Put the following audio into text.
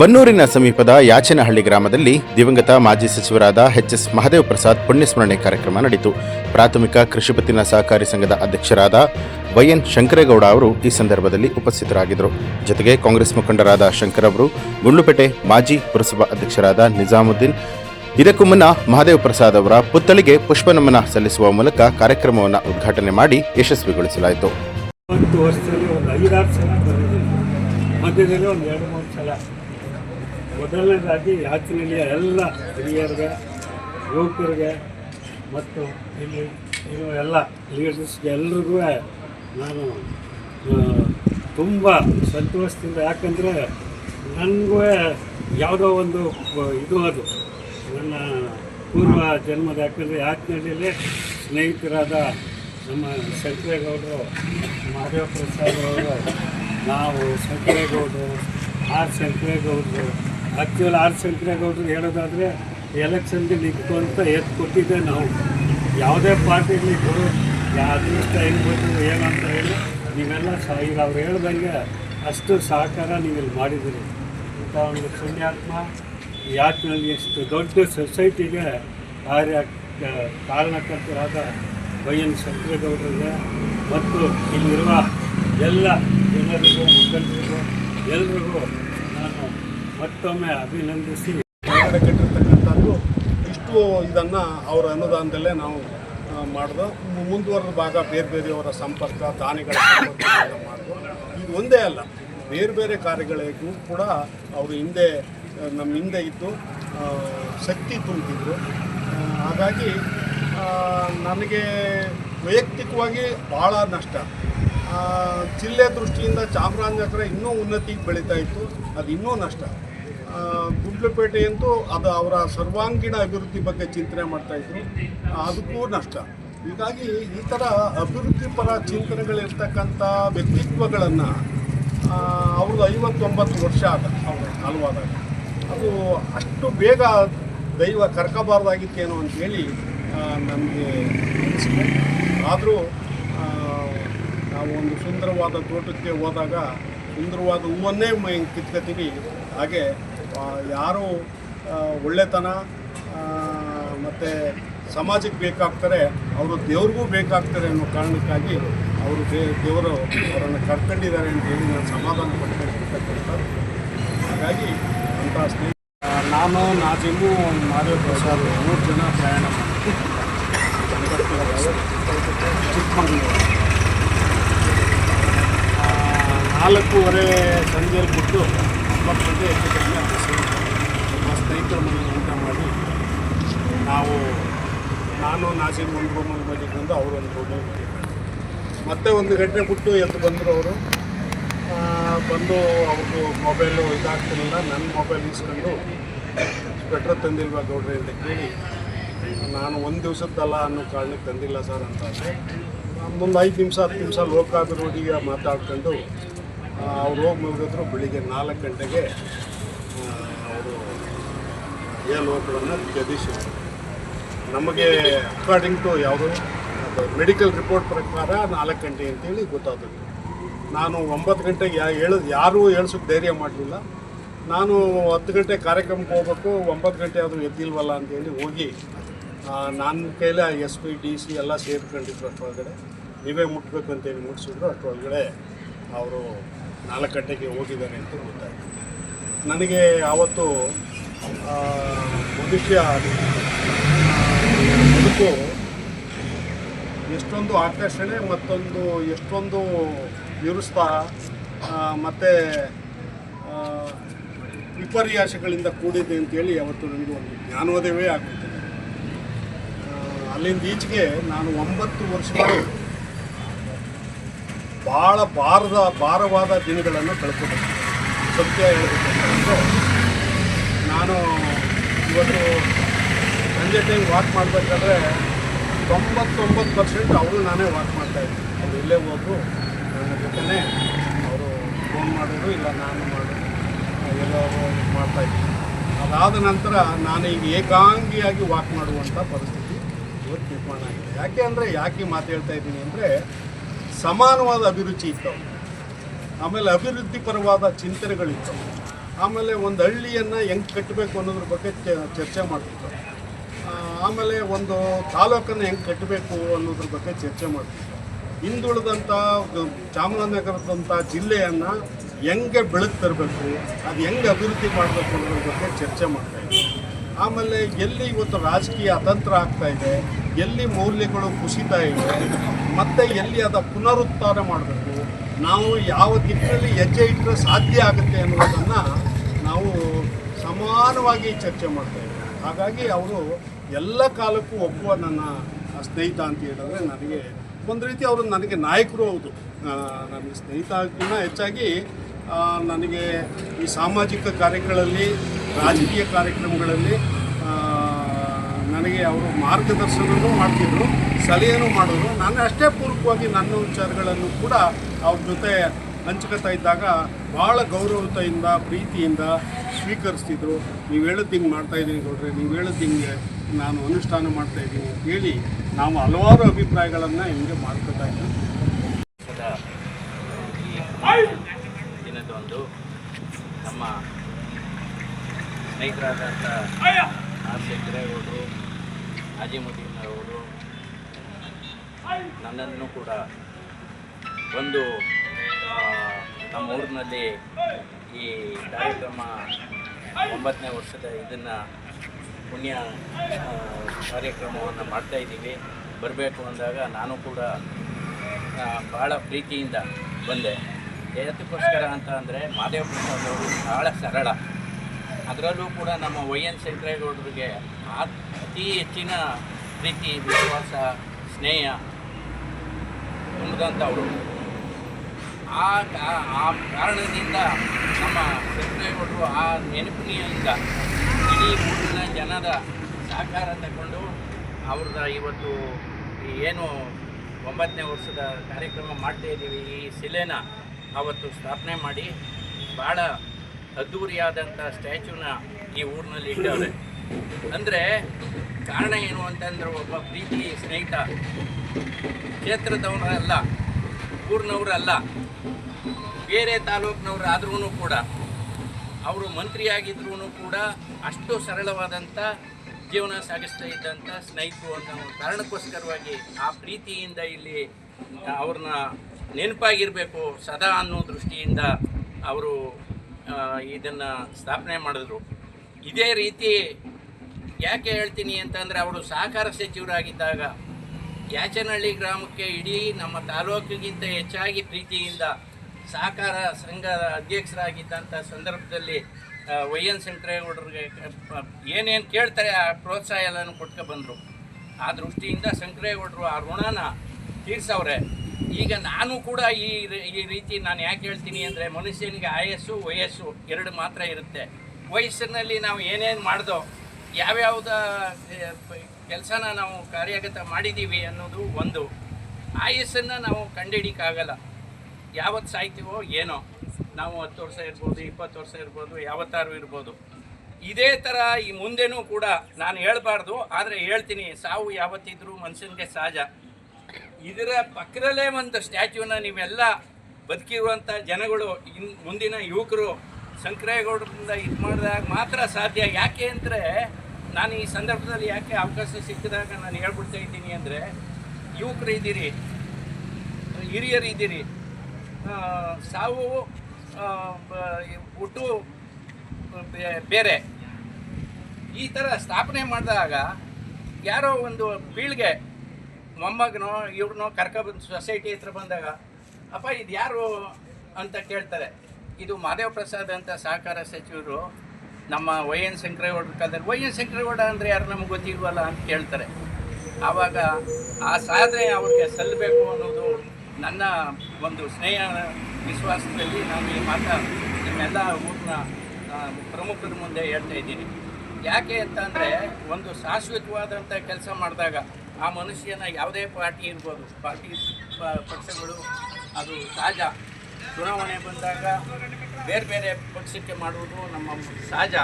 ಬನ್ನೂರಿನ ಸಮೀಪದ ಯಾಚನಹಳ್ಳಿ ಗ್ರಾಮದಲ್ಲಿ ದಿವಂಗತ ಮಾಜಿ ಸಚಿವರಾದ ಎಚ್ ಎಸ್ ಮಹದೇವ್ ಪ್ರಸಾದ್ ಪುಣ್ಯಸ್ಮರಣೆ ಕಾರ್ಯಕ್ರಮ ನಡೆಯಿತು. ಪ್ರಾಥಮಿಕ ಕೃಷಿ ಪತ್ತಿನ ಸಹಕಾರಿ ಸಂಘದ ಅಧ್ಯಕ್ಷರಾದ ವೈಎನ್ ಶಂಕರೇಗೌಡ ಅವರು ಈ ಸಂದರ್ಭದಲ್ಲಿ ಉಪಸ್ಥಿತರಾಗಿದ್ದರು. ಜೊತೆಗೆ ಕಾಂಗ್ರೆಸ್ ಮುಖಂಡರಾದ ಶಂಕರ್ ಅವರು, ಗುಂಡ್ಲುಪೇಟೆ ಮಾಜಿ ಪುರಸಭಾ ಅಧ್ಯಕ್ಷರಾದ ನಿಜಾಮುದ್ದೀನ್, ಇದಕ್ಕೂ ಮುನ್ನ ಮಹದೇವ್ ಪ್ರಸಾದ್ ಅವರ ಪುತ್ಥಳಿಗೆ ಪುಷ್ಪನಮನ ಸಲ್ಲಿಸುವ ಮೂಲಕ ಕಾರ್ಯಕ್ರಮವನ್ನು ಉದ್ಘಾಟನೆ ಮಾಡಿ ಯಶಸ್ವಿಗೊಳಿಸಲಾಯಿತು. ಮೊದಲನೇದಾಗಿ ಯಾತ್ರೆಯಲ್ಲಿ ಎಲ್ಲ ಹಿರಿಯರಿಗೆ, ಯುವಕರಿಗೆ ಮತ್ತು ಇಲ್ಲಿ ಇರುವ ಎಲ್ಲ ಲೀಡರ್ಸ್ಗೆ ಎಲ್ರಿಗೂ ನಾನು ತುಂಬ ಸಂತೋಷದಿಂದ ಯಾಕಂದರೆ ನನಗೂ ಯಾವುದೋ ಒಂದು ಇದು ಅದು. ನನ್ನ ಪೂರ್ವ ಜನ್ಮದ ಯಾಕಂದರೆ ಯಾತ್ರೆಯಲ್ಲಿ ಸ್ನೇಹಿತರಾದ ನಮ್ಮ ಶಂಕರೇಗೌಡರು ಮಹದೇವ ಪ್ರಸಾದ್ ಅವರು, ನಾವು ಶಂಕರೇಗೌಡರು, ಆರ್ ಶಂಕರೇಗೌಡರು ಆ್ಯಕ್ಚುಲ್ ಆರ್ ಶಂಕರೇಗೌಡರು ಹೇಳೋದಾದರೆ ಎಲೆಕ್ಷನ್ಗೆ ನಿಂತು ಅಂತ ಎತ್ತು ಕೊಟ್ಟಿದ್ದೆ ನಾವು. ಯಾವುದೇ ಪಾರ್ಟಿಲಿ ಗುರು ಅದೃಷ್ಟ ಹೆಂಗೆ ಬಂದು ಏನಂತ ಹೇಳಿ ನೀವೆಲ್ಲ ಸಹ ಈಗ ಅವ್ರು ಹೇಳ್ದಂಗೆ ಅಷ್ಟು ಸಹಕಾರ ನೀವು ಇಲ್ಲಿ ಮಾಡಿದ್ದೀರಿ. ಇಂಥ ಒಂದು ಪುಣ್ಯಾತ್ಮ ಯಾತ್ನಲ್ಲಿ ಎಷ್ಟು ದೊಡ್ಡ ಸೊಸೈಟಿಗೆ ಕಾರ್ಯ ಕಾರಣಕರ್ತರಾದ ವೈ ಎನ್ ಶಂಕರೇಗೌಡರಿಗೆ ಮತ್ತು ಇಲ್ಲಿರುವ ಎಲ್ಲ ಜನರಿಗೂ ಮುಖಂಡರಿಗೂ ಎಲ್ರಿಗೂ ಮತ್ತೊಮ್ಮೆ ಅಭಿನಂದಿಸಿ. ಕಟ್ಟಿರ್ತಕ್ಕಂಥದ್ದು ಇಷ್ಟು ಇದನ್ನು ಅವರ ಅನುದಾನದಲ್ಲೇ ನಾವು ಮಾಡ್ದು. ಮುಂದುವರೆದ ಭಾಗ ಬೇರೆ ಬೇರೆಯವರ ಸಂಪರ್ಕ, ದಾನಿಗಳ ಮಾಡಿದ್ರು ಮಾಡ್ದು. ಇದು ಒಂದೇ ಅಲ್ಲ, ಬೇರೆ ಬೇರೆ ಕಾರ್ಯಗಳಿಗೂ ಕೂಡ ಅವರು ಹಿಂದೆ ನಮ್ಮ ಹಿಂದೆ ಇದ್ದು ಶಕ್ತಿ ತುಂಬಿದ್ರು ಹಾಗಾಗಿ ನನಗೆ ವೈಯಕ್ತಿಕವಾಗಿ ಭಾಳ ನಷ್ಟ. ಜಿಲ್ಲೆ ದೃಷ್ಟಿಯಿಂದ ಚಾಮರಾಜನಗರ ಇನ್ನೂ ಉನ್ನತಿಗೆ ಬೆಳೀತಾ ಇತ್ತು. ಅದು ಇನ್ನೂ ನಷ್ಟ. ಗುಂಡ್ಲುಪೇಟೆಯಂತೂ ಅದು ಅವರ ಸರ್ವಾಂಗೀಣ ಅಭಿವೃದ್ಧಿ ಬಗ್ಗೆ ಚಿಂತನೆ ಮಾಡ್ತಾಯಿದ್ರು ಅದಕ್ಕೂ ನಷ್ಟ. ಹೀಗಾಗಿ ಈ ಥರ ಅಭಿವೃದ್ಧಿಪರ ಚಿಂತನೆಗಳಿರ್ತಕ್ಕಂಥ ವ್ಯಕ್ತಿತ್ವಗಳನ್ನು ಅವ್ರದ್ದು ಐವತ್ತೊಂಬತ್ತು ವರ್ಷ ಆದ, ಅವ್ರ ಕಾಲವಾದಾಗ. ಅದು ಅಷ್ಟು ಬೇಗ ದೈವ ಕರ್ಕಬಾರ್ದಾಗಿತ್ತೇನೋ ಅಂತೇಳಿ ನಮಗೆ ಆದರೂ ನಾವು ಒಂದು ಸುಂದರವಾದ ತೋಟಕ್ಕೆ ಹೋದಾಗ ಸುಂದರವಾದ ಹೂವನ್ನೇ ಮೈ ಕಿತ್ಕೊತೀವಿ. ಹಾಗೆ ಯಾರು ಒಳ್ಳೆತನ ಮತ್ತು ಸಮಾಜಕ್ಕೆ ಬೇಕಾಗ್ತಾರೆ ಅವರು ದೇವ್ರಿಗೂ ಬೇಕಾಗ್ತಾರೆ ಅನ್ನೋ ಕಾರಣಕ್ಕಾಗಿ ಅವರು ದೇ ದೇವರು ಅವರನ್ನು ಕರ್ಕೊಂಡಿದ್ದಾರೆ ಅಂತ ಹೇಳಿ ನಾನು ಸಮಾಧಾನ ಪಡ್ಕೊಂಡಿರ್ತಕ್ಕಂಥದ್ದು ಹಾಗಾಗಿ ಅಂತ ಸ್ನೇಹಿತ ನಾನು ನಾಜಿಮು ಮಾದೇವ ಪ್ರಸಾದ್ ಮೂರು ಜನ ಪ್ರಯಾಣ ಮಾಡ್ತೀನಿ ಚಿಕ್ಕಮಗಳೂರು ಆ, ನಾಲ್ಕೂವರೆ ಸಂಜೆಯಲ್ಲಿ ಬಿಟ್ಟು ಒಂಬತ್ತು ಗಂಟೆ ಹೆಚ್ಚು ಕಡಿಮೆ ನಮ್ಮ ಸ್ನೇಹಿತರ ಮನೆಗೆ ಊಟ ಮಾಡಿ ನಾವು, ನಾನು, ನಾಸಿಮ್ ಒಂದು ರೂಮಲ್ಲಿ ಮಲಗಿಕೊಂಡು ಅವರು ಒಂದು ರೂಮಲ್ಲಿ ಮತ್ತೆ ಒಂದು ಗಂಟೆ ಬಿಟ್ಟು ಎದ್ದು ಬಂದರು ಅವರು. ಬಂದು ಅವ್ರದ್ದು ಮೊಬೈಲು ಇದಾಗ್ತಿರಲಿಲ್ಲ. ನನ್ನ ಮೊಬೈಲ್ ಇಸ್ಕೊಂಡು ಸ್ವೆಟ್ರ್ ತಂದಿಲ್ವಾ ಗೌಡ್ರಿ ಅಂತ ಕೇಳಿ, ನಾನು ಒಂದು ದಿವಸದ್ದಲ್ಲ ಅನ್ನೋ ಕಾರಣಕ್ಕೆ ತಂದಿಲ್ಲ ಸರ್ ಅಂತ ಅಂದರೆ ಒಂದು ಐದು ನಿಮಿಷ, ಹತ್ತು ನಿಮಿಷ ಲೋಕಾಭಿವೃದ್ಧಿಗೆ ಮಾತಾಡ್ಕೊಂಡು ಅವ್ರು ಹೋಗಿ ಮುಗಿದ್ರು ಬೆಳಿಗ್ಗೆ ನಾಲ್ಕು ಗಂಟೆಗೆ ಅವರು ಏನು ಹೋಗ್ಗಳನ್ನು ತ್ಯಜಿಸಿದ್ರು ನಮಗೆ ಅಕಾರ್ಡಿಂಗ್ ಟು ಯಾವುದು? ಮೆಡಿಕಲ್ ರಿಪೋರ್ಟ್ ಪ್ರಕಾರ ನಾಲ್ಕು ಗಂಟೆ ಅಂತೇಳಿ ಗೊತ್ತಾದ್ರು ನಾನು ಒಂಬತ್ತು ಗಂಟೆಗೆ ಯಾ ಹೇಳ, ಯಾರೂ ಹೇಳ್ಸೋಕ್ಕೆ ಧೈರ್ಯ ಮಾಡಲಿಲ್ಲ. ನಾನು ಹತ್ತು ಗಂಟೆ ಕಾರ್ಯಕ್ರಮಕ್ಕೆ ಹೋಗ್ಬೇಕು, ಒಂಬತ್ತು ಗಂಟೆ ಆದರೂ ಎದ್ದಿಲ್ವಲ್ಲ ಅಂತೇಳಿ ಹೋಗಿ ನನ್ನ ಕೈಲೇ ಎಸ್ ಪಿ, ಡಿ ಸಿ ಎಲ್ಲ ಸೇರ್ಕೊಂಡಿದ್ರು ಅಷ್ಟೊಳಗಡೆ ನೀವೇ ಮುಟ್ಬೇಕು ಅಂತೇಳಿ ಮುಟ್ಟಿಸಿದ್ರು ಅಷ್ಟೊಳಗಡೆ ಅವರು ನಾಲ್ಕು ಗಂಟೆಗೆ ಹೋಗಿದ್ದಾರೆ ಅಂತ ಗೊತ್ತಾಯಿತು. ನನಗೆ ಆವತ್ತು ಭವಿಷ್ಯ ಬದುಕು ಎಷ್ಟೊಂದು ಆಕರ್ಷಣೆ ಮತ್ತೊಂದು ಎಷ್ಟೊಂದು ವಿರುಸ್ತಾರ ಮತ್ತು ವಿಪರ್ಯಾಸಗಳಿಂದ ಕೂಡಿದೆ ಅಂತೇಳಿ ಅವತ್ತು ನನಗೆ ಒಂದು ಜ್ಞಾನೋದಯವೇ ಆಗುತ್ತದೆ ಅಲ್ಲಿಂದ ಈಚೆಗೆ ನಾನು ಒಂಬತ್ತು ವರ್ಷಗಳು ಭಾಳ ಭಾರದ ಭಾರವಾದ ದಿನಗಳನ್ನು ಕಳ್ಕೊಬೇಕು ಸತ್ಯ ಹೇಳಬೇಕಂತಂದರೆ ನಾನು ಇವತ್ತು ಸಂಜೆ ಟೈಮ್ ವಾಕ್ ಮಾಡಬೇಕಾದ್ರೆ ತೊಂಬತ್ತೊಂಬತ್ತು ಪರ್ಸೆಂಟ್ ಅವರು ನಾನೇ ವಾಕ್ ಮಾಡ್ತಾಯಿದ್ದೆ ಅವ್ರು ಇಲ್ಲೇ ಹೋದ್ರು, ನನ್ನ ಜೊತೆನೇ ಅವರು ಫೋನ್ ಮಾಡೋದು ಇಲ್ಲ ನಾನು ಮಾಡೋದು ಎಲ್ಲರೂ ಮಾಡ್ತಾಯಿದ್ದೀನಿ ಅದಾದ ನಂತರ ನಾನು ಈಗ ಏಕಾಂಗಿಯಾಗಿ ವಾಕ್ ಮಾಡುವಂಥ ಪರಿಸ್ಥಿತಿ ಇವತ್ತು ನಿರ್ಮಾಣ ಆಗಿದೆ. ಯಾಕೆ ಅಂದರೆ, ಯಾಕೆ ಮಾತು ಹೇಳ್ತಾ ಇದ್ದೀನಿ ಅಂದರೆ ಸಮಾನವಾದ ಅಭಿರುಚಿ ಇತ್ತು. ಆಮೇಲೆ ಅಭಿವೃದ್ಧಿಪರವಾದ ಚಿಂತನೆಗಳಿತ್ತು. ಆಮೇಲೆ ಒಂದು ಹಳ್ಳಿಯನ್ನು ಹೆಂಗೆ ಕಟ್ಟಬೇಕು ಅನ್ನೋದ್ರ ಬಗ್ಗೆ ಚರ್ಚೆ ಮಾಡ್ತಿತ್ತು. ಆಮೇಲೆ ಒಂದು ತಾಲೂಕನ್ನು ಹೆಂಗೆ ಕಟ್ಟಬೇಕು ಅನ್ನೋದ್ರ ಬಗ್ಗೆ ಚರ್ಚೆ ಮಾಡ್ತಿತ್ತು. ಹಿಂದುಳಿದಂಥ ಚಾಮರಾಜನಗರದಂಥ ಜಿಲ್ಲೆಯನ್ನು ಹೆಂಗೆ ಬೆಳಕು ತರಬೇಕು, ಅದು ಹೆಂಗೆ ಅಭಿವೃದ್ಧಿ ಮಾಡಬೇಕು ಅನ್ನೋದ್ರ ಬಗ್ಗೆ ಚರ್ಚೆ ಮಾಡ್ತಾ ಇದ್ರು ಆಮೇಲೆ ಎಲ್ಲಿ ಇವತ್ತು ರಾಜಕೀಯ ಅತಂತ್ರ ಆಗ್ತಾ ಇದೆ, ಎಲ್ಲಿ ಮೌಲ್ಯಗಳು ಕುಸಿತಾ ಇವೆ ಮತ್ತೆ ಎಲ್ಲಿ ಅದ ಪುನರುತ್ಥಾನ ಮಾಡಬೇಕು? ನಾವು ಯಾವ ದಿಕ್ಕಿನಲ್ಲಿ ಹೆಜ್ಜೆ ಇಟ್ಟರೆ ಸಾಧ್ಯ ಆಗುತ್ತೆ ಅನ್ನೋದನ್ನು ನಾವು ಸಮಾನವಾಗಿ ಚರ್ಚೆ ಮಾಡ್ತೇವೆ ಹಾಗಾಗಿ ಅವರು ಎಲ್ಲ ಕಾಲಕ್ಕೂ ಒಪ್ಪುವ ನನ್ನ ಸ್ನೇಹಿತ ಅಂತ ಹೇಳಿದ್ರೆ ನನಗೆ ಒಂದು ರೀತಿ ಅವರು ನನಗೆ ನಾಯಕರು ಹೌದು. ನನ್ನ ಸ್ನೇಹಿತ ಸ್ನೇಹಿತಕ್ಕಿಂತ ಹೆಚ್ಚಾಗಿ ನನಗೆ ಈ ಸಾಮಾಜಿಕ ಕಾರ್ಯಗಳಲ್ಲಿ ರಾಜಕೀಯ ಕಾರ್ಯಕ್ರಮಗಳಲ್ಲಿ ಅವರು ಮಾರ್ಗದರ್ಶನವೂ ಮಾಡ್ತಿದ್ರು, ಸಲಹೆನೂ ಮಾಡೋರು ನಾನು ಅಷ್ಟೇ ಪೂರ್ವಕವಾಗಿ ನನ್ನ ವಿಚಾರಗಳನ್ನು ಕೂಡ ಅವ್ರ ಜೊತೆ ಹಂಚ್ಕೊತಾ ಇದ್ದಾಗ ಭಾಳ ಗೌರವತೆಯಿಂದ, ಪ್ರೀತಿಯಿಂದ ಸ್ವೀಕರಿಸ್ತಿದ್ರು. ನೀವು ಹೇಳೋದು ಹಿಂಗೆ ಮಾಡ್ತಾ ಇದ್ದೀನಿ ನೋಡ್ರಿ ನೀವು ಹೇಳೋದು ಹಿಂಗೆ ನಾನು ಅನುಷ್ಠಾನ ಮಾಡ್ತಾಯಿದ್ದೀನಿ ಅಂತ ಹೇಳಿ ನಾವು ಹಲವಾರು ಅಭಿಪ್ರಾಯಗಳನ್ನು ಹಿಂಗೆ ಮಾಡ್ಕೊತಾ ಇದ್ದೀವಿ ನಮ್ಮ ಸ್ನೇಹಿತರಾದಂಥ ಆರ್ ಶಂಕರೇಗೌಡರು ಅಜಿಮುದ್ದೀನ್ ಅವರು ನನ್ನನ್ನು ಕೂಡ ಒಂದು ನಮ್ಮ ಊರಿನಲ್ಲಿ ಈ ಕಾರ್ಯಕ್ರಮ ಒಂಬತ್ತನೇ ವರ್ಷದ ಇದನ್ನು ಪುಣ್ಯ ಕಾರ್ಯಕ್ರಮವನ್ನು ಮಾಡ್ತಾ ಇದ್ದೀವಿ. ಬರಬೇಕು ಅಂದಾಗ ನಾನು ಕೂಡ ಭಾಳ ಪ್ರೀತಿಯಿಂದ ಬಂದೆ. ಯಾತಕ್ಕೋಸ್ಕರ ಅಂತ ಅಂದರೆ ಮಾದೇವ ಪ್ರಸಾದ್ ಅವರು ಭಾಳ ಸರಳ. ಅದರಲ್ಲೂ ಕೂಡ ನಮ್ಮ ವೈ ಎನ್ ಶಂಕರೇಗೌಡರಿಗೆ ಆ- ಅತಿ ಹೆಚ್ಚಿನ ಪ್ರೀತಿ, ವಿಶ್ವಾಸ, ಸ್ನೇಹ ತುಂಬಿದಂಥವರು ಆ ಆ ಕಾರಣದಿಂದ ನಮ್ಮ ಸಚಿವರು ಆ ನೆನಪಿನಿಂದ ಇಡೀ ಊರಿನ ಜನರ ಸಹಕಾರ ತಗೊಂಡು ಅವ್ರದ್ದು ಇವತ್ತು ಏನು ಒಂಬತ್ತನೇ ವರ್ಷದ ಕಾರ್ಯಕ್ರಮ ಮಾಡ್ತಾ ಇದ್ದೀವಿ. ಈ ಶಿಲೆನ ಅವತ್ತು ಸ್ಥಾಪನೆ ಮಾಡಿ ಭಾಳ ಅದ್ಧೂರಿಯಾದಂಥ ಸ್ಟ್ಯಾಚ್ಯೂನ ಈ ಊರಿನಲ್ಲಿ ಇಟ್ಟವ್ರೆ ಅಂದರೆ ಕಾರಣ ಏನು ಅಂತಂದ್ರೆ ಒಬ್ಬ ಪ್ರೀತಿ ಸ್ನೇಹಿತ ಕ್ಷೇತ್ರದವನಲ್ಲ ಊರಿನವರಲ್ಲ ಬೇರೆ ತಾಲೂಕಿನವ್ರು ಆದ್ರೂ ಕೂಡ, ಅವರು ಮಂತ್ರಿಯಾಗಿದ್ರೂ ಕೂಡ ಅಷ್ಟು ಸರಳವಾದಂಥ ಜೀವನ ಸಾಗಿಸ್ತಾ ಇದ್ದಂಥ ಸ್ನೇಹಿತರು ಒಂದು ಕಾರಣಕ್ಕೋಸ್ಕರವಾಗಿ ಆ ಪ್ರೀತಿಯಿಂದ ಇಲ್ಲಿ ಅವ್ರನ್ನ ನೆನಪಾಗಿರಬೇಕು ಸದಾ ಅನ್ನೋ ದೃಷ್ಟಿಯಿಂದ ಅವರು ಇದನ್ನು ಸ್ಥಾಪನೆ ಮಾಡಿದ್ರು. ಇದೇ ರೀತಿ ಯಾಕೆ ಹೇಳ್ತೀನಿ ಅಂತಂದರೆ ಅವರು ಸಹಕಾರ ಸಚಿವರಾಗಿದ್ದಾಗ ಯಾಚನಹಳ್ಳಿ ಗ್ರಾಮಕ್ಕೆ ಇಡೀ ನಮ್ಮ ತಾಲೂಕಿಗಿಂತ ಹೆಚ್ಚಾಗಿ ಪ್ರೀತಿಯಿಂದ ಸಹಕಾರ ಸಂಘದ ಅಧ್ಯಕ್ಷರಾಗಿದ್ದಂಥ ಸಂದರ್ಭದಲ್ಲಿ ವೈ ಎನ್ ಶಂಕರೇಗೌಡರಿಗೆ ಏನೇನು ಕೇಳ್ತಾರೆ ಆ ಪ್ರೋತ್ಸಾಹ ಎಲ್ಲನೂ ಕೊಟ್ಕೊ ಬಂದರು. ಆ ದೃಷ್ಟಿಯಿಂದ ಶಂಕರೇಗೌಡರು ಆ ಋಣನ ತೀರ್ಸವ್ರೆ. ಈಗ ನಾನು ಕೂಡ ಈ ಈ ರೀತಿ ನಾನು ಯಾಕೆ ಹೇಳ್ತೀನಿ ಅಂದರೆ ಮನುಷ್ಯನಿಗೆ ಆಯಸ್ಸು, ವಯಸ್ಸು ಎರಡು ಮಾತ್ರ ಇರುತ್ತೆ. ವಯಸ್ಸಿನಲ್ಲಿ ನಾವು ಏನೇನು ಮಾಡ್ದೋ ಯಾವ್ಯಾವ್ದ ಕೆಲಸನ ನಾವು ಕಾರ್ಯಗತ ಮಾಡಿದ್ದೀವಿ ಅನ್ನೋದು ಒಂದು. ಆಯಸ್ಸನ್ನು ನಾವು ಕಂಡುಹಿಡಿಯಕ್ಕಾಗಲ್ಲ ಯಾವತ್ತು ಸಾಯ್ತೀವೋ ಏನೋ. ನಾವು ಹತ್ತು ವರ್ಷ ಇರ್ಬೋದು, ಇಪ್ಪತ್ತು ವರ್ಷ ಇರ್ಬೋದು, ಯಾವತ್ತಾರು ಇರ್ಬೋದು. ಇದೇ ಥರ ಈ ಮುಂದೆನೂ ಕೂಡ ನಾನು ಹೇಳಬಾರ್ದು, ಆದರೆ ಹೇಳ್ತೀನಿ, ಸಾವು ಯಾವತ್ತಿದ್ರೂ ಮನುಷ್ಯನಿಗೆ ಸಹಜ. ಇದರ ಪಕ್ಕದಲ್ಲೇ ಒಂದು ಸ್ಟ್ಯಾಚ್ಯೂನ ನೀವೆಲ್ಲ ಬದುಕಿರುವಂಥ ಜನಗಳು, ಇನ್, ಮುಂದಿನ ಯುವಕರು ಶಂಕರೇಗೌಡರಿಂದ ಇದು ಮಾಡಿದಾಗ ಮಾತ್ರ ಸಾಧ್ಯ. ಯಾಕೆ ಅಂದರೆ ನಾನು ಈ ಸಂದರ್ಭದಲ್ಲಿ ಯಾಕೆ ಅವಕಾಶ ಸಿಕ್ಕಿದಾಗ ನಾನು ಹೇಳ್ಬಿಡ್ತಾ ಇದ್ದೀನಿ ಅಂದರೆ, ಯುವಕರು ಇದ್ದೀರಿ, ಹಿರಿಯರು ಇದ್ದೀರಿ ಸಾವು ಹುಟ್ಟು ಬೇರೆ. ಈ ಥರ ಸ್ಥಾಪನೆ ಮಾಡಿದಾಗ ಯಾರೋ ಒಂದು ಪೀಳಿಗೆ ಮೊಮ್ಮಗನೋ, ಇವ್ರನ್ನೋ ಕರ್ಕೊಬಂದು ಸೊಸೈಟಿ ಹತ್ರ ಬಂದಾಗ, ಅಪ್ಪ ಇದು ಯಾರು ಅಂತ ಕೇಳ್ತಾರೆ. ಇದು ಮಾದೇವ ಪ್ರಸಾದ್ ಅಂತ ಸಹಕಾರ ಸಚಿವರು ನಮ್ಮ ವೈ ಎನ್ ಶಂಕರೇಗೌಡರ ಕಾಲದಲ್ಲಿ ವೈ ಎನ್ ಶಂಕರೇಗೌಡ ಅಂದರೆ ಯಾರು ನಮ್ಗೆ ಗೊತ್ತಿಲ್ವಲ್ಲ ಅಂತ ಕೇಳ್ತಾರೆ. ಆವಾಗ ಆ ಸಾಧನೆ ಅವ್ರಿಗೆ ಸಲ್ಲಬೇಕು ಅನ್ನೋದು ನನ್ನ ಒಂದು ಸ್ನೇಹ, ವಿಶ್ವಾಸದಲ್ಲಿ ನಾನು ಈ ಮಾತ ನಿಮ್ಮೆಲ್ಲ ಊರಿನ ಪ್ರಮುಖರ ಮುಂದೆ ಹೇಳ್ತಾ ಇದ್ದೀನಿ. ಯಾಕೆ ಅಂತಂದರೆ ಒಂದು ಶಾಶ್ವತವಾದಂಥ ಕೆಲಸ ಮಾಡಿದಾಗ ಆ ಮನುಷ್ಯನ ಯಾವುದೇ ಪಾರ್ಟಿ ಇರ್ಬೋದು. ಪಾರ್ಟಿ ಪಕ್ಷಗಳು ಅದು ತಾಜಾ. ಚುನಾವಣೆ ಬಂದಾಗ ಬೇರೆ ಬೇರೆ ಪಕ್ಷಕ್ಕೆ ಮಾಡುವುದು ನಮ್ಮ ಸಹಜ.